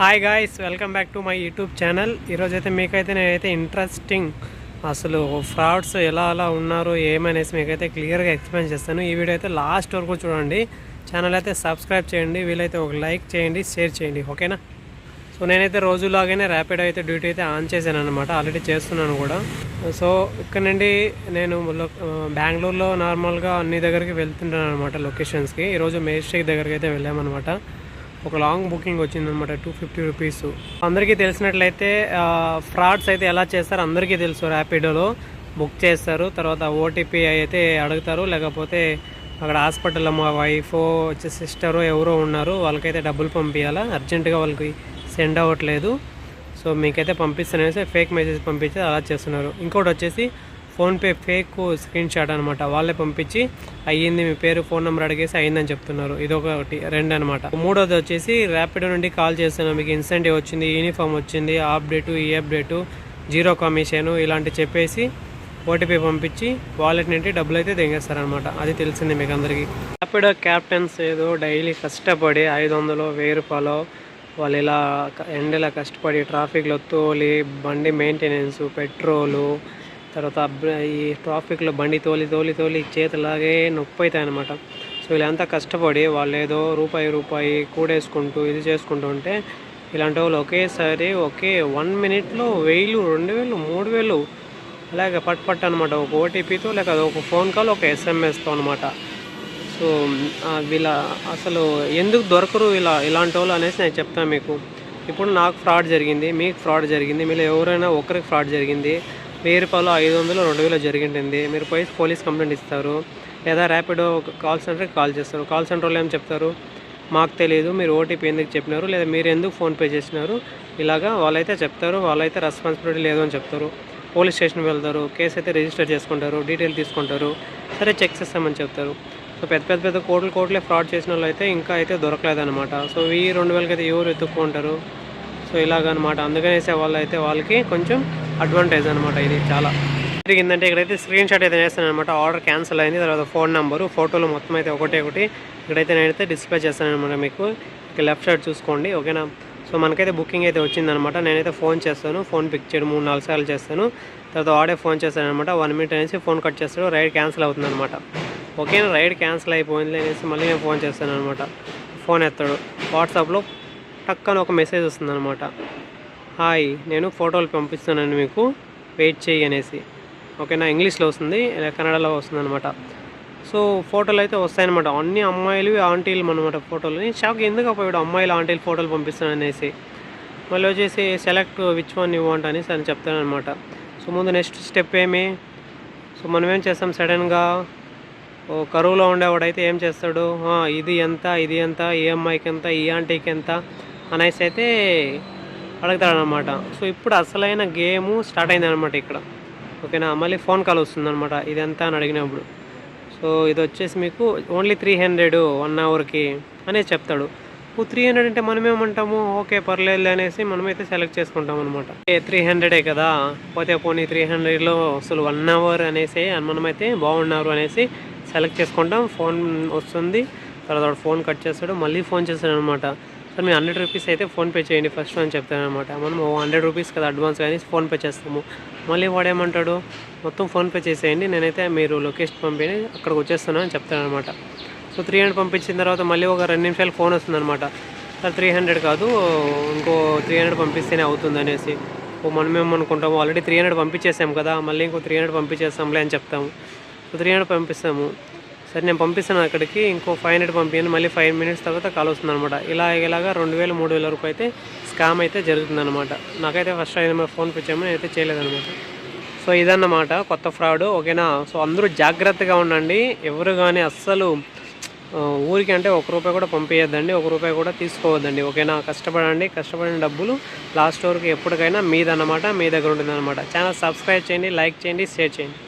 Hi guys welcome back to my YouTube channel ఈరోజైతే మీకైతే నేనైతే ఇంట్రెస్టింగ్ అసలు ఫ్రాడ్స్ ఎలా అలా ఉన్నారు ఏమనేసి మీకైతే క్లియర్గా ఎక్స్ప్లెయిన్ చేస్తాను. ఈ వీడియో అయితే లాస్ట్ వరకు చూడండి. ఛానల్ అయితే సబ్స్క్రైబ్ చేయండి. వీలైతే ఒక లైక్ చేయండి షేర్ చేయండి. ఓకేనా సో నేనైతే రోజులాగానే ర్యాపిడ్ అయితే డ్యూటీ అయితే ఆన్ చేశాను అనమాట ఆల్రెడీ చేస్తున్నాను కూడా. సో ఇక్కడ నుండి నేను బెంగళూరులో నార్మల్గా అన్ని దగ్గరికి వెళ్తుంటాను అనమాట లొకేషన్స్కి ఈరోజు మేస్టేక్ దగ్గరికి అయితే వెళ్ళామన్నమాట. ఒక లాంగ్ బుకింగ్ వచ్చిందనమాట టూ ఫిఫ్టీ రూపీస్ అందరికీ తెలిసినట్లయితే ఫ్రాడ్స్ అయితే ఎలా చేస్తారు అందరికీ తెలుసు. ర్యాపిడోలో బుక్ చేస్తారు తర్వాత ఓటీపీ అయితే అడుగుతారు లేకపోతే అక్కడ హాస్పిటల్లో మా వైఫ్ వచ్చే సిస్టరు ఎవరో ఉన్నారు వాళ్ళకైతే డబ్బులు పంపించాలా అర్జెంటుగా వాళ్ళకి సెండ్ అవ్వట్లేదు. సో మీకైతే పంపిస్తానేసి ఫేక్ మెసేజ్ పంపించి అలా చేస్తున్నారు. ఇంకోటి వచ్చేసి ఫోన్పే ఫేక్ స్క్రీన్ షాట్ అనమాట వాళ్ళే పంపించి అయ్యింది మీ పేరు ఫోన్ నెంబర్ అడిగేసి అయ్యిందని చెప్తున్నారు. ఇది ఒకటి రెండు అనమాట మూడోది వచ్చేసి ర్యాపిడో నుండి కాల్ చేస్తున్నాను మీకు ఇన్సెంటివ్ వచ్చింది యూనిఫామ్ వచ్చింది ఆ అప్డేటు ఈ అప్డేటు జీరో కమిషన్ ఇలాంటి చెప్పేసి ఓటీపీ పంపించి వాలెట్ నుండి డబ్బులు అయితే దింగేస్తారనమాట అది తెలిసింది మీకు అందరికీ. ర్యాపిడో క్యాప్టెన్స్ ఏదో డైలీ కష్టపడి ఐదు వందలు వెయ్యి రూపాయలు వాళ్ళు ఇలా ఎండలా కష్టపడి ట్రాఫిక్లో తోలి బండి మెయింటెనెన్స్ పెట్రోలు తర్వాత ఈ ట్రాఫిక్లో బండి తోలి తోలి తోలి చేతులాగే నొప్పి అవుతాయి అనమాట సో వీళ్ళంతా కష్టపడి వాళ్ళు ఏదో రూపాయి రూపాయి కూడేసుకుంటూ ఇది చేసుకుంటూ ఉంటే ఇలాంటి వాళ్ళు ఒకేసారి ఒకే వన్ మినిట్లో వెయ్యిలు రెండు వేలు మూడు వేలు అలాగే పట్ పట్ అనమాట ఒక ఓటీపీతో లేక ఒక ఫోన్ కాల్ ఒక ఎస్ఎంఎస్తో అనమాట సో వీళ్ళ అసలు ఎందుకు దొరకరు ఇలా ఇలాంటి వాళ్ళు అనేసి నేను చెప్తాను మీకు. ఇప్పుడు నాకు ఫ్రాడ్ జరిగింది మీకు ఫ్రాడ్ జరిగింది మీరు ఎవరైనా ఒకరికి ఫ్రాడ్ జరిగింది వెయ్యి రూపాయలు ఐదు వందలు రెండు వేలు జరిగింది మీరు పోయి పోలీస్ కంప్లైంట్ ఇస్తారు. లేదా ర్యాపిడో కాల్ సెంటర్కి కాల్ చేస్తారు. కాల్ సెంటర్ వాళ్ళు ఏం చెప్తారు? మాకు తెలియదు మీరు ఓటీపీ ఎందుకు చెప్పినారు? లేదా మీరు ఎందుకు ఫోన్పే చేసినారు? ఇలాగా వాళ్ళైతే చెప్తారు. వాళ్ళైతే రెస్పాన్సిబిలిటీ లేదు అని చెప్తారు. పోలీస్ స్టేషన్కి వెళ్తారు. కేసు అయితే రిజిస్టర్ చేసుకుంటారు. డీటెయిల్ తీసుకుంటారు. సరే చెక్ చేస్తామని చెప్తారు. సో పెద్ద పెద్ద పెద్ద కోట్లు కోట్లే ఫ్రాడ్ చేసిన వాళ్ళు అయితే ఇంకా అయితే దొరకలేదన్నమాట. సో ఈ రెండు వేలకి అయితే ఎవరు ఎత్తుక్కుంటారు సో ఇలాగనమాట అందుకనేసే వాళ్ళు అయితే వాళ్ళకి కొంచెం అడ్వాంటేజ్ అనమాట ఇది చాలా. జరిగిందంటే ఇక్కడైతే స్క్రీన్ షాట్ అయితే వేస్తాను అనమాట ఆర్డర్ క్యాన్సిల్ అయింది. తర్వాత ఫోన్ నెంబరు ఫోటోలు మొత్తం అయితే ఒకటే ఒకటి. ఇక్కడైతే నేనైతే డిస్ప్లే చేస్తాను అనమాట మీకు. ఇక లెఫ్ట్ సైడ్ చూసుకోండి. ఓకేనా సో మనకైతే బుకింగ్ అయితే వచ్చిందనమాట నేనైతే ఫోన్ చేస్తాను. ఫోన్ పిక్ చేయడం. మూడు నాలుగు సార్లు చేస్తాను. తర్వాత ఆడే ఫోన్ చేస్తాను అనమాట వన్ మినిట్ అనేసి ఫోన్ కట్ చేస్తాడు. రైడ్ క్యాన్సిల్ అవుతుంది అనమాట ఓకేనా రైడ్ క్యాన్సిల్ అయిపోయింది అనేసి మళ్ళీ నేను ఫోన్ చేస్తాను అనమాట ఫోన్ ఎత్తాడు వాట్సాప్లో టక్కన ఒక మెసేజ్ వస్తుంది అనమాట హాయ్ నేను ఫోటోలు పంపిస్తున్నాను మీకు. వెయిట్ చేయి అనేసి. ఓకేనా? ఇంగ్లీష్లో వస్తుంది కన్నడలో వస్తుంది అనమాట సో ఫోటోలు అయితే వస్తాయన్నమాట. అన్ని అమ్మాయిలు ఆంటీలు అనమాట ఫోటోలు షాక్ ఎందుకు అప్పుడు అమ్మాయిలు ఆంటీలు ఫోటోలు పంపిస్తాను అనేసి. మళ్ళీ వచ్చేసి select which one you want అనేసి అని చెప్తానమాట సో ముందు నెక్స్ట్ స్టెప్ ఏమి? సో మనం ఏం చేస్తాం సడన్గా? ఓ కరువులో ఉండేవాడైతే ఏం చేస్తాడు? ఇది ఎంత ఇది ఎంత ఈ అమ్మాయికి ఎంత ఈ ఆంటీకి ఎంత? అనేసి అయితే అడుగుతాడనమాట సో ఇప్పుడు అసలైన గేము స్టార్ట్ అయింది అనమాట ఇక్కడ. ఓకేనా? మళ్ళీ ఫోన్ కాల్ వస్తుందనమాట ఇది ఎంత అని అడిగినప్పుడు. సో ఇది వచ్చేసి మీకు ఓన్లీ త్రీ హండ్రెడ్ వన్ అవర్కి అనేది చెప్తాడు. ఇప్పుడు త్రీ హండ్రెడ్ అంటే మనం ఏమంటాము? ఓకే పర్లేదు అనేసి మనమైతే సెలెక్ట్ చేసుకుంటాం అనమాట త్రీ హండ్రెడే కదా? పోతే పోనీ త్రీ హండ్రెడ్లో అసలు వన్ అవర్ అనేసి మనమైతే బాగున్నారు అనేసి సెలెక్ట్ చేసుకుంటాం. ఫోన్ వస్తుంది. తర్వాత ఫోన్ కట్ చేస్తాడు. మళ్ళీ ఫోన్ చేస్తాడు అనమాట సార్ మీ హండ్రెడ్ రూపీస్ అయితే ఫోన్పే చేయండి ఫస్ట్ అని చెప్తాను అనమాట మనం ఓ హండ్రెడ్ రూపీస్ కదా అడ్వాన్స్ కానీ ఫోన్పే చేస్తాము. మళ్ళీ వాడు ఏమంటాడు? మొత్తం ఫోన్పే చేసేయండి నేనైతే మీరు లొకేషన్ పంపిణి అక్కడికి వచ్చేస్తాను అని చెప్తాను అనమాట సో త్రీ హండ్రెడ్ పంపించిన తర్వాత మళ్ళీ ఒక రెండు నిమిషాలు ఫోన్ వస్తుందన్నమాట. సార్ త్రీ హండ్రెడ్ కాదు ఇంకో త్రీ హండ్రెడ్ పంపిస్తేనే అవుతుంది అనేసి. ఓ మనం ఏమనుకుంటాము ఆల్రెడీ త్రీ హండ్రెడ్ పంపించేసాం కదా మళ్ళీ ఇంకో త్రీ హండ్రెడ్ పంపించేస్తాంలే అని చెప్తాము. సో త్రీ హండ్రెడ్ పంపిస్తాము. సరే నేను పంపిస్తాను అక్కడికి. ఇంకో ఫైవ్ హండ్రెడ్ పంపించాను మళ్ళీ ఫైవ్ మినిట్స్ తర్వాత కాల్ వస్తుంది అనమాట ఇలా ఇలాగా రెండు వేలు మూడు వేల వరకు అయితే స్కామ్ అయితే జరుగుతుందన్నమాట. నాకైతే ఫస్ట్ అయితే ఫోన్ పే చేయమని అయితే చేయలేదన్నమాట. సో ఇదన్నమాట కొత్త ఫ్రాడ్ ఓకేనా? సో అందరూ జాగ్రత్తగా ఉండండి. ఎవరు కానీ అస్సలు ఊరికి అంటే ఒక రూపాయి కూడా పంపించద్దండి ఒక రూపాయి కూడా తీసుకోవద్దండి. ఓకేనా? కష్టపడండి. కష్టపడిన డబ్బులు లాస్ట్ వరకు ఎప్పటికైనా మీదన్నమాట మీ దగ్గర ఉంటుందన్నమాట. ఛానల్ సబ్స్క్రైబ్ చేయండి లైక్ చేయండి షేర్ చేయండి.